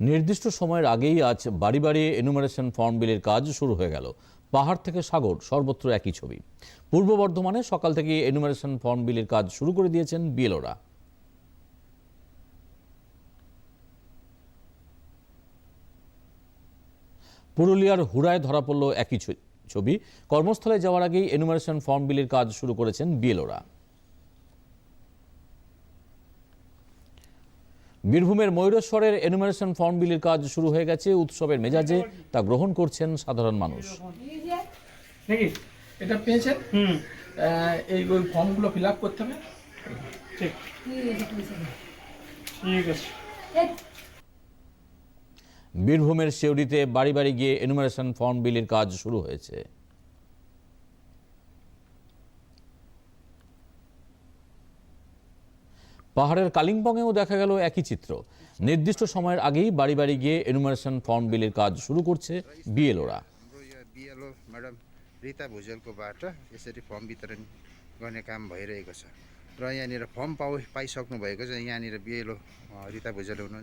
নির্দিষ্ট সময়ের আগেই আজ বাড়ি বাড়ি এনুমারেশন ফর্ম বিলির কাজ শুরু হয়ে গেল। পাহাড় থেকে সাগর, সর্বত্র একই ছবি। পূর্ব বর্ধমানে সকাল থেকে এনুমারেশন ফর্ম বিলির কাজ শুরু করে দিয়েছেন বিএলওরা। পুরুলিয়ার হুড়ায় ধরা পড়ল একই ছবি। কর্মস্থলে যাওয়ার আগেই এনুমারেশন ফর্ম বিলির কাজ শুরু করেছেন বিএলওরা। বীরভূমের ময়ূরেশ্বরের এনুমারেশন ফর্ম বিলির কাজ শুরু হয়ে গেছে। উৎসবের মেজাজে তা গ্রহণ করছেন সাধারণ মানুষ। নাকি? এটা পেয়েছেন? হুম। এই ওই ফর্মগুলো ফিল আপ করতে হবে? ঠিক। ঠিক আছে। বীরভূমের সিউড়িতে বাড়ি বাড়ি গিয়ে এনুমারেশন ফর্ম বিলির কাজ শুরু হয়েছে। পাহাড়ের কালিম্পংয়েও দেখা গেল একই চিত্র নির্দিষ্ট সময়ের আগেই বাড়ি বাড়ি গিয়ে এনুমারেশন ফর্ম বিলির কাজ শুরু করছে বিএলওরা हाम्रो यो बिएलओ म्याडम रिता भुजेलकोबाट यसरी फर्म वितरण गर्ने काम भइरहेको छ र यहाँनिर फर्म पाउ पाइसक्नु भएको छ यहाँनिर बिएलओ रिता भुजेल हुनुहुन्छ